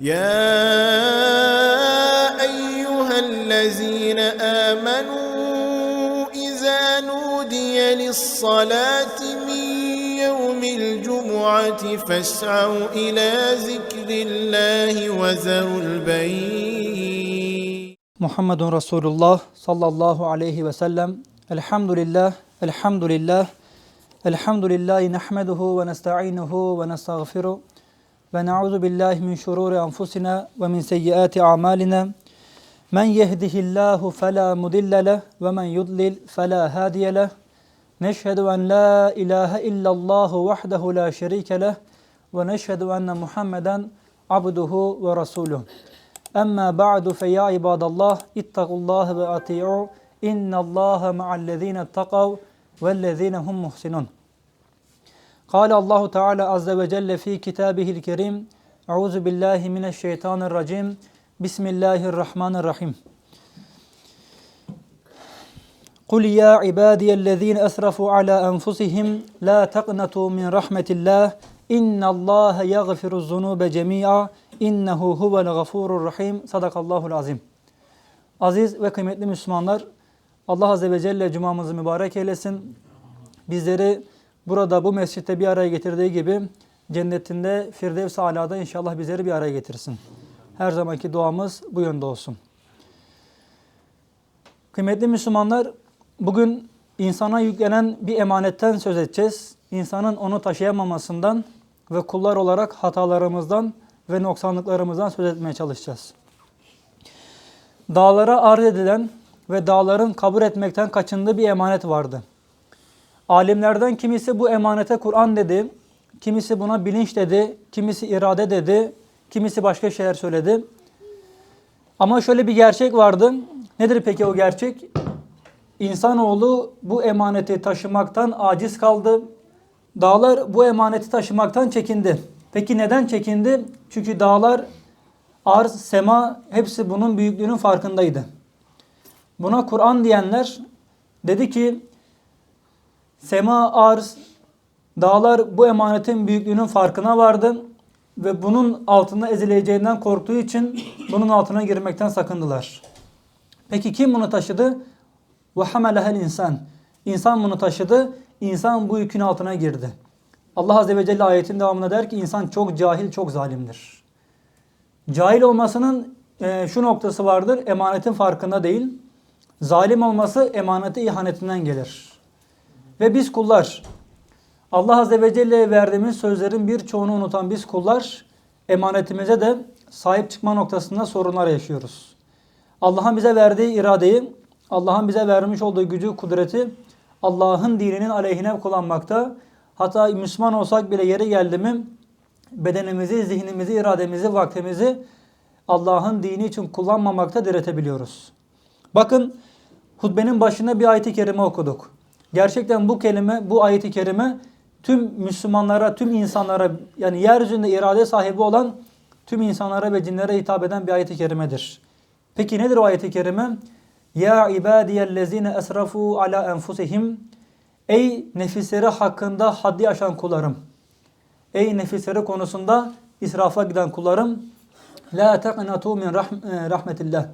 يا أيها الذين آمنوا إذا نودي للصلاة من يوم الجمعة فاسعوا إلى ذكر الله وذروا البيع محمد رسول الله صلى الله عليه وسلم. الحمد لله الحمد لله الحمد لله نحمده ونستعينه ونستغفره. ونعوذ بالله من شرور أنفسنا ومن سيئات أعمالنا. من يهده الله فلا مضل له ومن يضلل فلا هادي له. نشهد أن لا إله إلا الله وحده لا شريك له ونشهد أن محمدا عبده ورسوله. أما بعد فيا عباد الله اتقوا الله وأطيعوا إن الله مع الذين اتقوا والذين هم محسنون. Kale Allahu Teala azze ve celle fi kitabihil kerim. Euzu billahi mineşşeytanirracim. Bismillahirrahmanirrahim. قل يا عبادي الذين أسرفوا على أنفسهم لا تقنطوا من رحمة الله إن الله يغفر الذنوب جميعا إنه هو الغفور الرحيم صدق الله العظيم Aziz ve kıymetli Müslümanlar Allah Azze ve Celle cumamızı mübarek eylesin. Bizleri burada bu mescitte bir araya getirdiği gibi cennetinde Firdevs-i Ala'da inşallah bizleri bir araya getirsin. Her zamanki duamız bu yönde olsun. Kıymetli Müslümanlar, bugün insana yüklenen bir emanetten söz edeceğiz. İnsanın onu taşıyamamasından ve kullar olarak hatalarımızdan ve noksanlıklarımızdan söz etmeye çalışacağız. Dağlara arz edilen ve dağların kabul etmekten kaçındığı bir emanet vardı. Alimlerden kimisi bu emanete Kur'an dedi, kimisi buna bilinç dedi, kimisi irade dedi, kimisi başka şeyler söyledi. Ama şöyle bir gerçek vardı. Nedir peki o gerçek? İnsanoğlu bu emaneti taşımaktan aciz kaldı. Dağlar bu emaneti taşımaktan çekindi. Peki neden çekindi? Çünkü dağlar, arz, sema hepsi bunun büyüklüğünün farkındaydı. Buna Kur'an diyenler dedi ki sema, arz, dağlar bu emanetin büyüklüğünün farkına vardı ve bunun altında ezileceğinden korktuğu için bunun altına girmekten sakındılar. Peki kim bunu taşıdı? Hamelehel insan. İnsan bunu taşıdı. İnsan bu yükün altına girdi. Allah Azze ve Celle ayetin devamında der ki insan çok cahil, çok zalimdir. Cahil olmasının e, şu noktası vardır. Emanetin farkında değil. Zalim olması emanete ihanetinden gelir. Ve biz kullar Allah Azze ve Celle'ye verdiğimiz sözlerin birçoğunu unutan biz kullar emanetimize de sahip çıkma noktasında sorunlar yaşıyoruz. Allah'ın bize verdiği iradeyi, Allah'ın bize vermiş olduğu gücü, kudreti Allah'ın dininin aleyhine kullanmakta. Hatta Müslüman olsak bile yeri geldi mi bedenimizi, zihnimizi, irademizi, vaktimizi Allah'ın dini için kullanmamakta diretebiliyoruz. Bakın hutbenin başında bir ayet-i kerime okuduk. Gerçekten bu kelime, bu ayet-i kerime tüm Müslümanlara, tüm insanlara yani yeryüzünde irade sahibi olan tüm insanlara ve cinlere hitap eden bir ayet-i kerimedir. Peki nedir o ayet-i kerime? Ya ibadiyellezine esrafu ala enfusihim Ey nefisleri hakkında haddi aşan kullarım. Ey nefisleri konusunda israfa giden kullarım. La teqnatu min rahm- rahmetillah.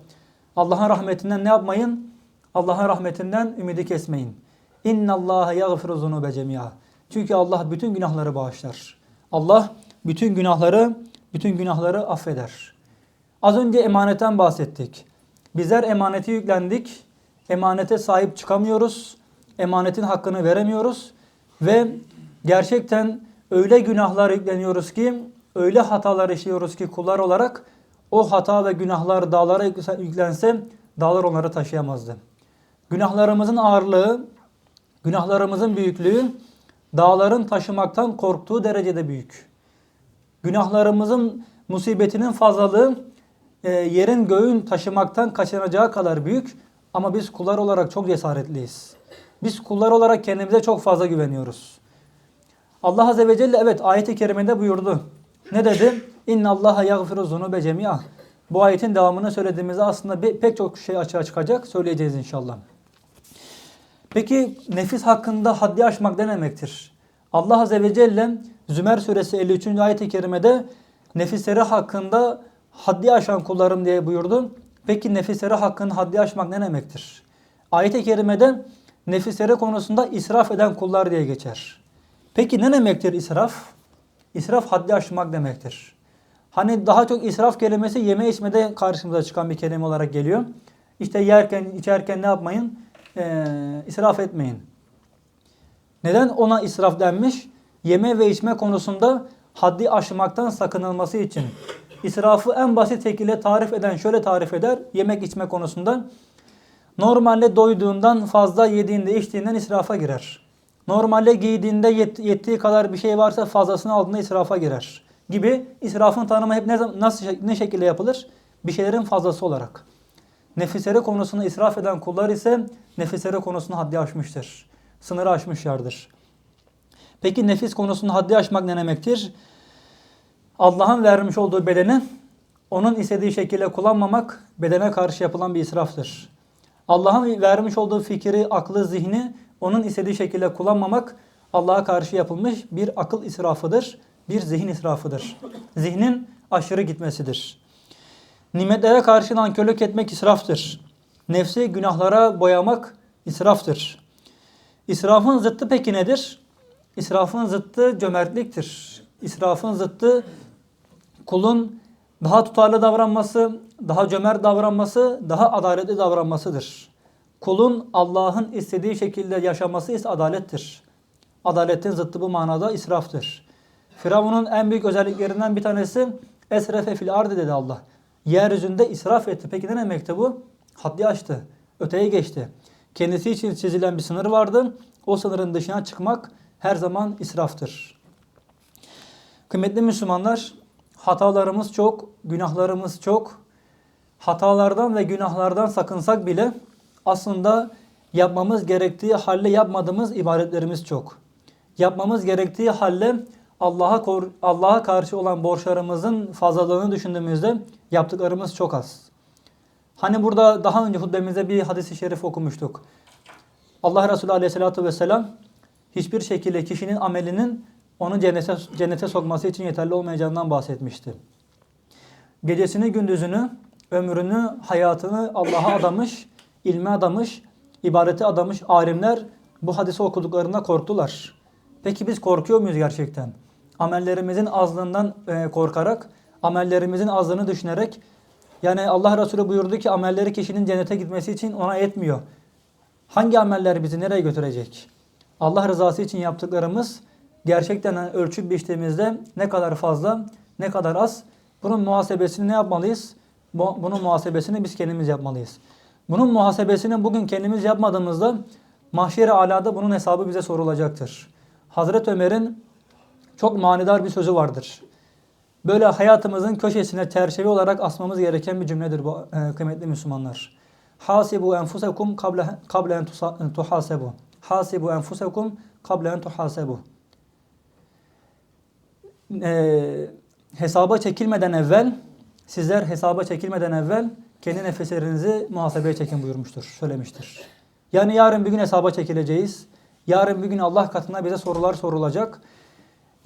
Allah'ın rahmetinden ne yapmayın? Allah'ın rahmetinden ümidi kesmeyin. İnna Allah yaghfiru zunube cemia. Çünkü Allah bütün günahları bağışlar. Allah bütün günahları bütün günahları affeder. Az önce emanetten bahsettik. Bizler emaneti yüklendik. Emanete sahip çıkamıyoruz. Emanetin hakkını veremiyoruz ve gerçekten öyle günahlar yükleniyoruz ki, öyle hatalar işliyoruz ki kullar olarak o hata ve günahlar dağlara yüklense dağlar onları taşıyamazdı. Günahlarımızın ağırlığı, günahlarımızın büyüklüğü dağların taşımaktan korktuğu derecede büyük. Günahlarımızın musibetinin fazlalığı e, yerin göğün taşımaktan kaçınacağı kadar büyük ama biz kullar olarak çok cesaretliyiz. Biz kullar olarak kendimize çok fazla güveniyoruz. Allah Azze ve Celle evet ayet-i kerimede buyurdu. Ne dedi? İnna Allaha yaghfiru zunube cemia. Bu ayetin devamını söylediğimizde aslında pek çok şey açığa çıkacak. Söyleyeceğiz inşallah. Peki nefis hakkında haddi aşmak ne demektir? Allah Azze ve Celle Zümer suresi 53. ayet-i kerimede nefisleri hakkında haddi aşan kullarım diye buyurdu. Peki nefisleri hakkın haddi aşmak ne demektir? Ayet-i kerimede nefisleri konusunda israf eden kullar diye geçer. Peki ne demektir israf? İsraf haddi aşmak demektir. Hani daha çok israf kelimesi yeme içmede karşımıza çıkan bir kelime olarak geliyor. İşte yerken, içerken ne yapmayın? Ee, israf etmeyin. Neden ona israf denmiş? Yeme ve içme konusunda haddi aşmaktan sakınılması için. İsrafı en basit şekilde tarif eden şöyle tarif eder. Yemek içme konusunda. Normalde doyduğundan fazla yediğinde içtiğinden israfa girer. Normalde giydiğinde yet- yettiği kadar bir şey varsa fazlasını aldığında israfa girer. Gibi israfın tanımı hep ne, nasıl ne şekilde yapılır? Bir şeylerin fazlası olarak. Nefisleri konusunu israf eden kullar ise nefisleri konusunu haddi aşmıştır. Sınırı aşmışlardır. Peki nefis konusunu haddi aşmak ne demektir? Allah'ın vermiş olduğu bedeni onun istediği şekilde kullanmamak bedene karşı yapılan bir israftır. Allah'ın vermiş olduğu fikri, aklı, zihni onun istediği şekilde kullanmamak Allah'a karşı yapılmış bir akıl israfıdır, bir zihin israfıdır. Zihnin aşırı gitmesidir. Nimetlere karşı nankörlük etmek israftır. Nefsi günahlara boyamak israftır. İsrafın zıttı peki nedir? İsrafın zıttı cömertliktir. İsrafın zıttı kulun daha tutarlı davranması, daha cömert davranması, daha adaletli davranmasıdır. Kulun Allah'ın istediği şekilde yaşaması ise adalettir. Adaletin zıttı bu manada israftır. Firavun'un en büyük özelliklerinden bir tanesi esrefe fil ardı dedi Allah. Yeryüzünde israf etti. Peki ne demekti bu? Haddi aştı. Öteye geçti. Kendisi için çizilen bir sınır vardı. O sınırın dışına çıkmak her zaman israftır. Kıymetli Müslümanlar, hatalarımız çok, günahlarımız çok. Hatalardan ve günahlardan sakınsak bile aslında yapmamız gerektiği halle yapmadığımız ibadetlerimiz çok. Yapmamız gerektiği halle Allah'a Allah'a karşı olan borçlarımızın fazlalığını düşündüğümüzde yaptıklarımız çok az. Hani burada daha önce hutbemizde bir hadis-i şerif okumuştuk. Allah Resulü Aleyhisselatü Vesselam hiçbir şekilde kişinin amelinin onu cennete, cennete sokması için yeterli olmayacağından bahsetmişti. Gecesini, gündüzünü, ömrünü, hayatını Allah'a adamış, ilme adamış, ibadete adamış alimler bu hadisi okuduklarında korktular. Peki biz korkuyor muyuz gerçekten? Amellerimizin azlığından e, korkarak, amellerimizin azlığını düşünerek yani Allah Resulü buyurdu ki amelleri kişinin cennete gitmesi için ona yetmiyor. Hangi ameller bizi nereye götürecek? Allah rızası için yaptıklarımız gerçekten ölçüp biçtiğimizde ne kadar fazla, ne kadar az bunun muhasebesini ne yapmalıyız? Bu- Bunun muhasebesini biz kendimiz yapmalıyız. Bunun muhasebesini bugün kendimiz yapmadığımızda mahşer-i alada bunun hesabı bize sorulacaktır. Hazreti Ömer'in çok manidar bir sözü vardır. Böyle hayatımızın köşesine çerçeve olarak asmamız gereken bir cümledir bu e, kıymetli Müslümanlar. Hasibu enfusekum kable en tusa- tuhasebu. Hasibu enfusekum kable en tuhasebu. E, hesaba çekilmeden evvel sizler hesaba çekilmeden evvel kendi nefeslerinizi muhasebeye çekin buyurmuştur, söylemiştir. Yani yarın bir gün hesaba çekileceğiz. Yarın bir gün Allah katında bize sorular sorulacak.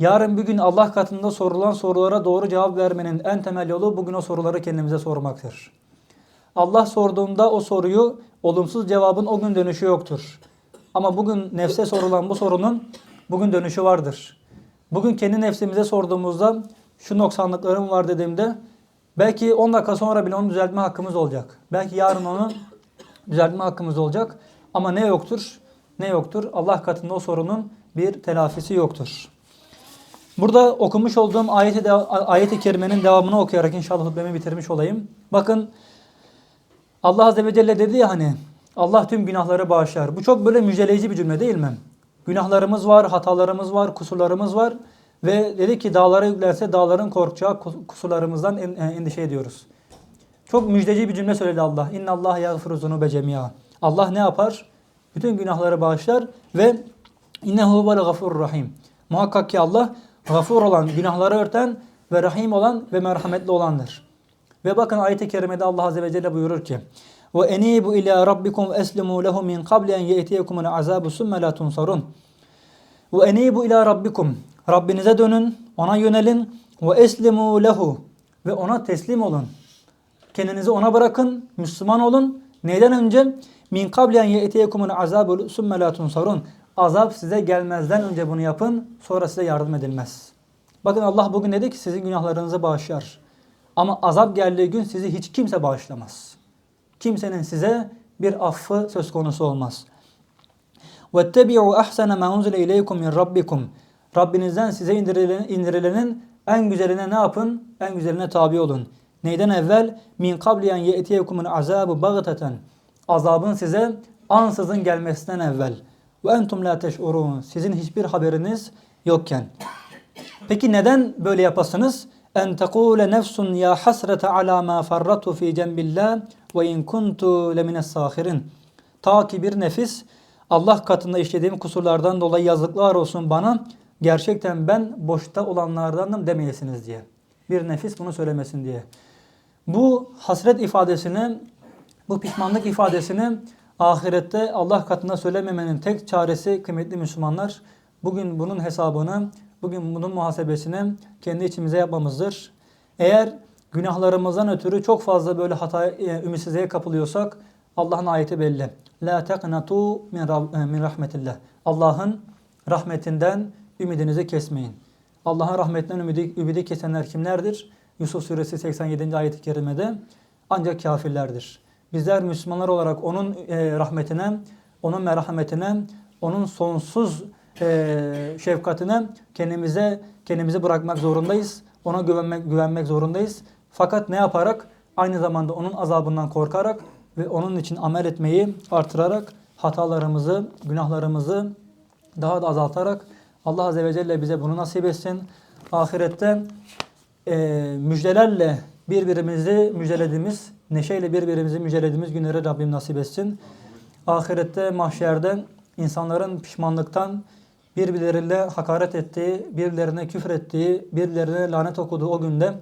Yarın bir gün Allah katında sorulan sorulara doğru cevap vermenin en temel yolu bugün o soruları kendimize sormaktır. Allah sorduğunda o soruyu olumsuz cevabın o gün dönüşü yoktur. Ama bugün nefse sorulan bu sorunun bugün dönüşü vardır. Bugün kendi nefsimize sorduğumuzda şu noksanlıklarım var dediğimde belki 10 dakika sonra bile onu düzeltme hakkımız olacak. Belki yarın onu düzeltme hakkımız olacak. Ama ne yoktur? Ne yoktur? Allah katında o sorunun bir telafisi yoktur. Burada okumuş olduğum ayeti, de, ayeti kerimenin devamını okuyarak inşallah hutbemi bitirmiş olayım. Bakın Allah Azze ve Celle dedi ya hani Allah tüm günahları bağışlar. Bu çok böyle müjdeleyici bir cümle değil mi? Günahlarımız var, hatalarımız var, kusurlarımız var. Ve dedi ki dağlara yüklense dağların korkacağı kus- kusurlarımızdan e, endişe ediyoruz. Çok müjdeci bir cümle söyledi Allah. İnna Allah yagfiru zunube cemia. Allah ne yapar? Bütün günahları bağışlar ve innehu vel gafurur rahim. Muhakkak ki Allah gafur olan, günahları örten ve rahim olan ve merhametli olandır. Ve bakın ayet-i kerimede Allah azze ve celle buyurur ki: "Ve enibu ila rabbikum eslimu lehu min qabli en ye'tiyekumul azabu sümme la tunsarun." Ve enibu ila rabbikum. Rabbinize dönün, ona yönelin. Ve eslimu lehu. ve ona teslim olun. Kendinizi ona bırakın, Müslüman olun. Neyden önce? Min kablen ye'tiyekumul azabul summe la tunsarun. Azap size gelmezden önce bunu yapın, sonra size yardım edilmez. Bakın Allah bugün dedi ki sizin günahlarınızı bağışlar. Ama azap geldiği gün sizi hiç kimse bağışlamaz. Kimsenin size bir affı söz konusu olmaz. وَاتَّبِعُوا أَحْسَنَ مَا أُنْزِلَ إِلَيْكُمْ مِنْ رَبِّكُمْ Rabbinizden size indirilen, indirilenin en güzeline ne yapın? En güzeline tabi olun. Neyden evvel? Min kabliyen ye'tiyekumul azabu bagteten. Azabın size ansızın gelmesinden evvel. Ve entum la teş'urun. Sizin hiçbir haberiniz yokken. Peki neden böyle yapasınız? En tekule nefsun ya hasrete ala ma farratu fi cembillah ve in kuntu lemines sahirin. Ta ki bir nefis Allah katında işlediğim kusurlardan dolayı yazıklar olsun bana. Gerçekten ben boşta olanlardanım demeyesiniz diye. Bir nefis bunu söylemesin diye. Bu hasret ifadesini, bu pişmanlık ifadesini ahirette Allah katında söylememenin tek çaresi kıymetli Müslümanlar. Bugün bunun hesabını, bugün bunun muhasebesini kendi içimize yapmamızdır. Eğer günahlarımızdan ötürü çok fazla böyle hata, e, ümitsizliğe kapılıyorsak Allah'ın ayeti belli. La rab- e, min rahmetillah. Allah'ın rahmetinden ümidinizi kesmeyin. Allah'ın rahmetinden ümidi, ümidi kesenler kimlerdir? Yusuf suresi 87. ayet-i kerimede ancak kafirlerdir. Bizler Müslümanlar olarak onun e, rahmetine, onun merhametine, onun sonsuz e, şefkatine kendimize kendimizi bırakmak zorundayız. Ona güvenmek güvenmek zorundayız. Fakat ne yaparak? Aynı zamanda onun azabından korkarak ve onun için amel etmeyi artırarak hatalarımızı, günahlarımızı daha da azaltarak Allah Azze ve Celle bize bunu nasip etsin. Ahirette e, müjdelerle birbirimizi müjdelediğimiz, neşeyle birbirimizi müceledimiz günleri Rabbim nasip etsin. Ahirette, mahşerde insanların pişmanlıktan birbirleriyle hakaret ettiği, birbirlerine küfür ettiği, birbirlerine lanet okuduğu o günde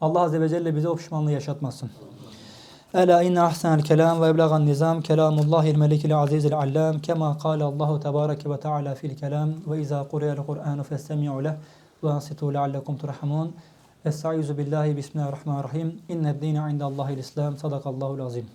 Allah Azze ve Celle bize o pişmanlığı yaşatmasın. Ela inne ahsenel kelam ve eblagan nizam kelamullahil melikil azizil allam kema kâle Allahu tebareke ve teala fil kelam ve iza izâ kureyel Kur'anu festemi'u leh ve ansitu leallekum turhamun. Estaizu billahi bismillahirrahmanirrahim. İnned dine indallahil islam. Sadakallahul azim.